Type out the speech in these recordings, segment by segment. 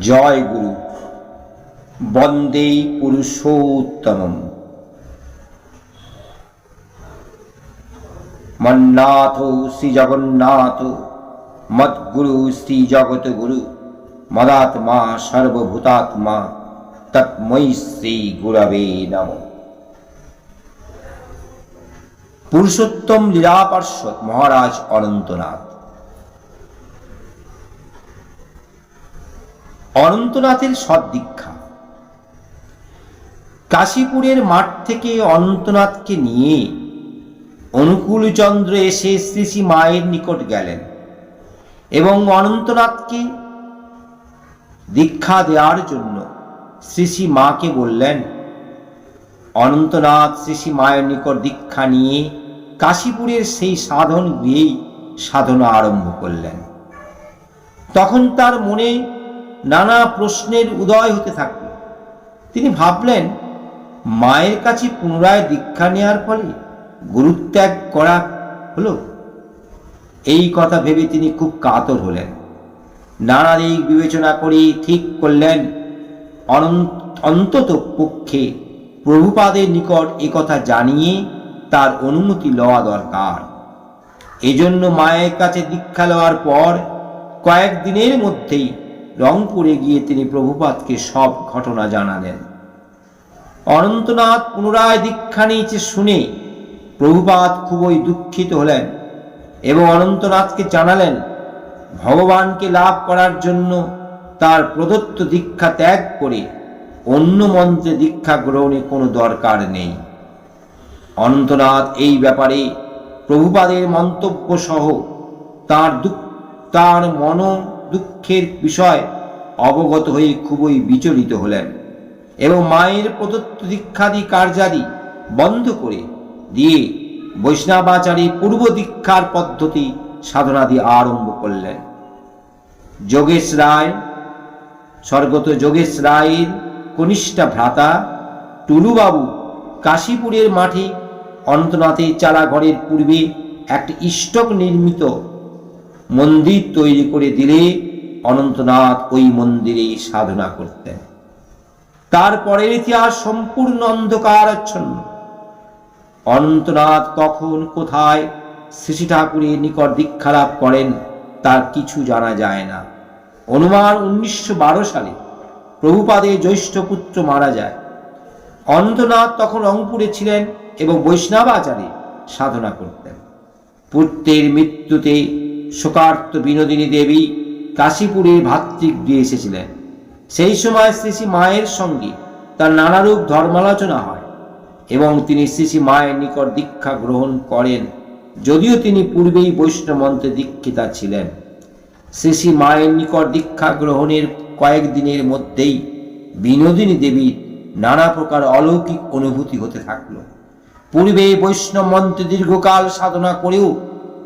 জয় গুরু। বন্দে পুরুষোত্তমম। মন্নাথ শ্রী জগন্নাথ মদ্গুরু শ্রী জগত গুরু, মদাত্মা সর্বভূতাত্মা, তৎময়ী শ্রী গুরবে নম। পুরুষোত্তম লীলা পার্শ্বদ মহারাজ অনন্তনাথ অনন্তনাথের সদ্দীক্ষা। কাশীপুরের মাঠ থেকে অনন্তনাথকে নিয়ে অনুকূলচন্দ্র এসে শ্রী শ্রী মায়ের নিকট গেলেন এবং অনন্তনাথকে দীক্ষা দেওয়ার জন্য শ্রী শ্রী মাকে বললেন, অনন্তনাথ শ্রী শ্রী মায়ের নিকট দীক্ষা নিয়ে কাশীপুরের সেই সাধন গৃহেই সাধনা আরম্ভ করলেন। তখন তার মনে নানা প্রশ্নের উদয় হতে থাকল তিনি ভাবলেন, মায়ের কাছে পুনরায় দীক্ষা নেওয়ার ফলে গুরুত্যাগ করা হলো? এই কথা ভেবে তিনি খুব কাতর হলেন। নানা দিক বিবেচনা করে ঠিক করলেন অন্তত পক্ষে প্রভুপাদের নিকট কথা জানিয়ে তার অনুমতি লওয়া দরকার। এজন্য মায়ের কাছে দীক্ষা লওয়ার পর কয়েকদিনের মধ্যেই রংপুরে গিয়ে তিনি প্রভুপাতকে সব ঘটনা জানালেন। অনন্তনাথ পুনরায় দীক্ষা নিয়েছে শুনে প্রভুপাত খুবই দুঃখিত হলেন এবং অনন্তনাথকে জানালেন, ভগবানকে লাভ করার জন্য তার প্রদত্ত দীক্ষা ত্যাগ করে অন্য মন্ত্রে দীক্ষা গ্রহণে কোনো দরকার নেই। অনন্তনাথ এই ব্যাপারে প্রভুপাদের মন্তব্য সহ তার দুঃখ, তার মন দুঃখের বিষয় অবগত হয়ে খুবই বিচলিত হলেন এবং মায়ের প্রদত্ত দীক্ষাদি কার্যাদি বন্ধ করে দিয়ে বৈষ্ণবাচারী পূর্ব দীক্ষার পদ্ধতি সাধনাদি আরম্ভ করলেন। যোগেশ রায়, স্বর্গত যোগেশ রায়ের কনিষ্ঠা ভ্রাতা টুলুবাবু কাশীপুরের মাঠে অনন্তনাথের চালাঘরের পূর্বে একটি ইষ্টক নির্মিত মন্দির তৈরি করে দিলে অনন্তনাথ ওই মন্দিরেই সাধনা করতেন। তারপরের ইতিহাস সম্পূর্ণ অন্ধকার অন্ধকারাচ্ছন্ন। অনন্তনাথ কখন কোথায় শ্রী ঠাকুরের নিকট দীক্ষা লাভ করেন তার কিছু জানা যায় না। অনুমান উনিশশো বারো সালে প্রভুপাদের জ্যৈষ্ঠ পুত্র মারা যায়। অনন্তনাথ তখন রংপুরে ছিলেন এবং বৈষ্ণব আচারে সাধনা করতেন। পুত্রের মৃত্যুতে শোকার্ত বিনোদিনী দেবী কাশীপুরের ভাতৃগৃহে এসেছিলেন। সেই সময় শ্রী মায়ের সঙ্গে তার নানারূপ ধর্মালোচনা হয় এবং তিনি শ্রী মায়ের নিকট দীক্ষা গ্রহণ করেন। যদিও তিনি পূর্বেই বৈষ্ণব মন্ত্রে দীক্ষিতা ছিলেন। শ্রী শ্রী মায়ের নিকট দীক্ষা গ্রহণের কয়েকদিনের মধ্যেই বিনোদিনী দেবীর নানা প্রকার অলৌকিক অনুভূতি হতে থাকল। পূর্বে বৈষ্ণব মন্ত্রে দীর্ঘকাল সাধনা করেও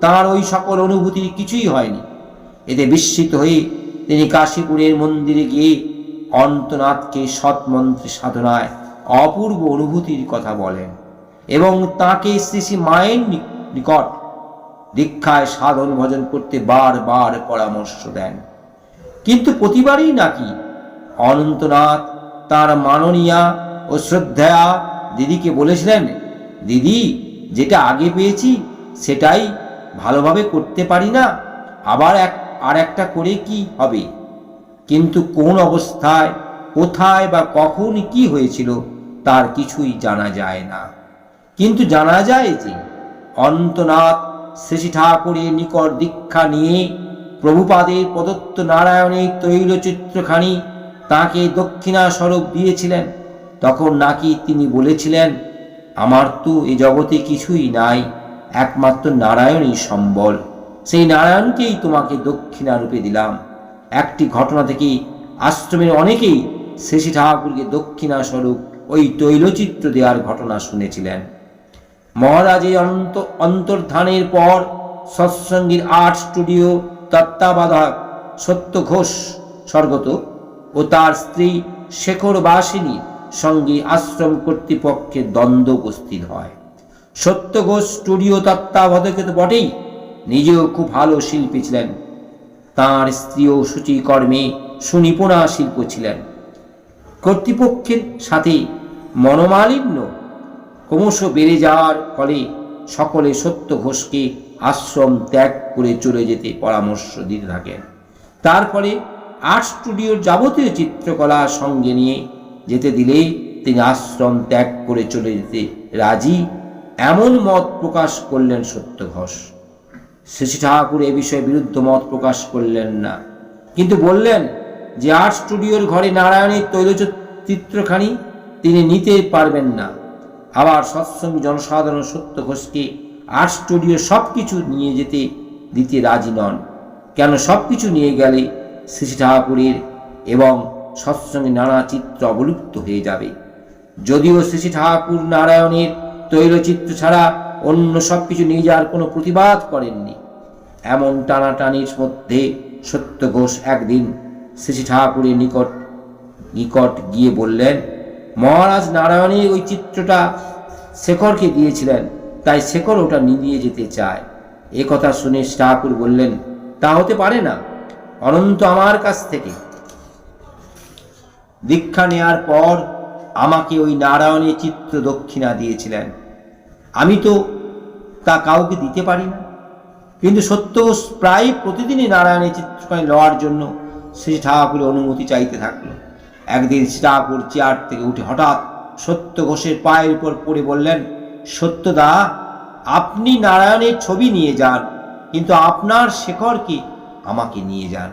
তার ওই সকল অনুভূতি কিছুই হয়নি। এতে বিস্মিত হয়ে তিনি কাশীপুরের মন্দিরে গিয়ে অন্তনাথকে সৎমন্ত্রী সাধনায় অপূর্ব অনুভূতির কথা বলেন এবং তাকে শ্রী শ্রী মায়ের নিকট দীক্ষায় সাধন ভজন করতে বারবার পরামর্শ দেন। কিন্তু প্রতিবারই নাকি অনন্তনাথ তার মাননীয়া ও শ্রদ্ধা দিদিকে বলেছিলেন, দিদি, যেটা আগে পেয়েছি, সেটাই ভালোভাবে করতে পারি না, আবার এক, আর একটা করে কি হবে? কিন্তু কোন অবস্থায়, কোথায় বা কখন কি হয়েছিল, তার কিছুই জানা যায় না। কিন্তু জানা যায় যে অন্তনাথ শ্রী ঠাকুরের নিকট দীক্ষা নিয়ে প্রভুপাদের প্রদত্ত নারায়ণের তৈলচিত্রখানি তাকে দক্ষিণা স্বরূপ দিয়েছিলেন। তখন নাকি তিনি বলেছিলেন, আমার তো এ জগতে কিছুই নাই একমাত্র নারায়ণই সম্বল। সেই নারায়ণকেই তোমাকে দক্ষিণা রূপে দিলাম। একটি ঘটনা থেকে আশ্রমের অনেকেই শ্রী ঠাকুরকে দক্ষিণা স্বরূপ ওই তৈলচিত্র দেওয়ার ঘটনা শুনেছিলেন। মহারাজের অন্ত, অন্তর্ধানের পর সৎসঙ্গীর আর্ট স্টুডিও, তত্ত্বাবধায়ক সত্য ঘোষ স্বর্গত ও তার স্ত্রী শেখর বাসিনীর সঙ্গে আশ্রম কর্তৃপক্ষের দ্বন্দ্ব উপস্থিত হয়। সত্য ঘোষ স্টুডিও তত্ত্বাবধায়ক তো বটেই নিজেও খুব ভালো শিল্পী ছিলেন। তাঁর স্ত্রীও সূচিকর্মে সুনিপুণা শিল্প ছিলেন। কর্তৃপক্ষের সাথে মনোমালিন্য ক্রমশ বেড়ে যাওয়ার ফলে সকলে সত্য ঘোষকে আশ্রম ত্যাগ করে চলে যেতে পরামর্শ দিতে থাকেন। তার ফলে আর্ট স্টুডিওর যাবতীয় চিত্রকলা সঙ্গে নিয়ে যেতে দিলেই তিনি আশ্রম ত্যাগ করে চলে যেতে রাজি এমন মত প্রকাশ করলেন সত্য ঘোষ। শশী ঠাকুর এ বিষয়ে বিরুদ্ধ মত প্রকাশ করলেন না। কিন্তু বললেন যে আর্ট স্টুডিওর ঘরে নারায়ণের তৈলচিত্রখানি তিনি নিতে পারবেন না। আবার সৎসঙ্গী জনসাধারণ সত্য ঘোষকে আর্ট স্টুডিও সব কিছু নিয়ে যেতে দিতে রাজি নন। কেন সব কিছু নিয়ে গেলে শ্রী ঠাকুরের এবং সৎসঙ্গে নানা চিত্র অবলুপ্ত হয়ে যাবে। যদিও শ্রী ঠাকুর নারায়ণের তৈলচিত্র ছাড়া অন্য সব কিছু নিয়ে যাওয়ার কোনো প্রতিবাদ করেননি। এমন টানাটানির মধ্যে সত্য ঘোষ একদিন শ্রী ঠাকুরের নিকট নিকট গিয়ে বললেন, মহারাজ নারায়ণের ওই চিত্রটা শেখরকে দিয়েছিলেন, তাই শেখর ওটা নিয়ে যেতে চায়। এ কথা শুনে ঠাকুর বললেন, তা হতে পারে না, অনন্ত আমার কাছ থেকে। দীক্ষা নেয়ার পর আমাকে ওই নারায়ণের চিত্র দক্ষিণা দিয়েছিলেন। আমি তো তা কাউকে দিতে পারি না। কিন্তু সত্য প্রায় প্রতিদিনই নারায়ণের চিত্রকণে লওয়ার জন্য শ্রী ঠাকুরের অনুমতি চাইতে থাকল। একদিন শ্রী ঠাকুর চেয়ার থেকে উঠে হঠাৎ সত্য ঘোষের পায়ের উপর পড়ে বললেন, সত্যদা, আপনি নারায়ণের ছবি নিয়ে যান, কিন্তু আপনার শেখরকে আমাকে নিয়ে যান?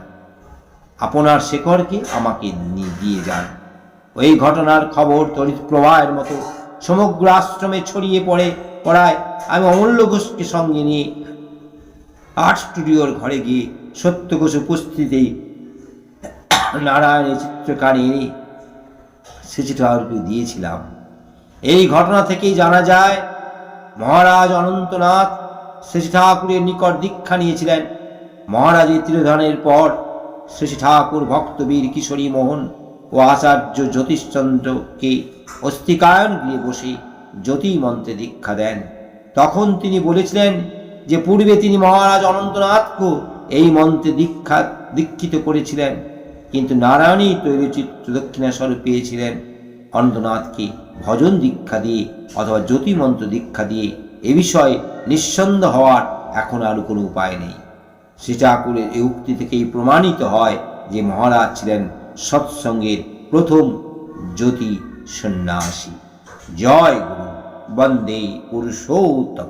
আপনার শেখরকে আমাকে দিয়ে যান? ওই ঘটনার খবর তড়িৎ প্রবাহের মতো সমগ্র আশ্রমে ছড়িয়ে পড়ে পড়ায়। আমি অমূল্য ঘোষকে সঙ্গে নিয়ে আর্ট স্টুডিওর ঘরে গিয়ে সত্য ঘোষ উপস্থিতিতেই নারায়ণের চিত্রকারে এনে শ্রী ঠাকুরকে দিয়েছিলাম। এই ঘটনা থেকেই জানা যায়, মহারাজ অনন্তনাথ শ্রী ঠাকুরের নিকট দীক্ষা নিয়েছিলেন। মহারাজের তিরোধানের পর শ্রী ঠাকুর, ভক্তবীর, কিশোরী মোহন ও আচার্য জ্যোতিষচন্দ্রকে অস্তিকায়ন গৃহে বসে জ্যোতি মন্ত্রে দীক্ষা দেন। তখন তিনি বলেছিলেন যে, পূর্বে তিনি মহারাজ অনন্তনাথকে এই মন্ত্রে দীক্ষা দীক্ষিত করেছিলেন, কিন্তু নারায়ণী তৈরচিত্র দক্ষিণাস্বরূপ পেয়েছিলেন। অনন্তনাথকে ভজন দীক্ষা দিয়ে অথবা জ্যোতিমন্ত্র দীক্ষা দিয়ে এ বিষয়ে নিঃসন্দেহ হওয়ার এখন আর কোনো উপায় নেই। শ্রী ঠাকুরের এই উক্তি থেকেই প্রমাণিত হয় যে মহারাজ ছিলেন সৎসঙ্গের প্রথম জ্যোতি সন্ন্যাসী। জয় গুরু বন্দে পুরুষোত্তম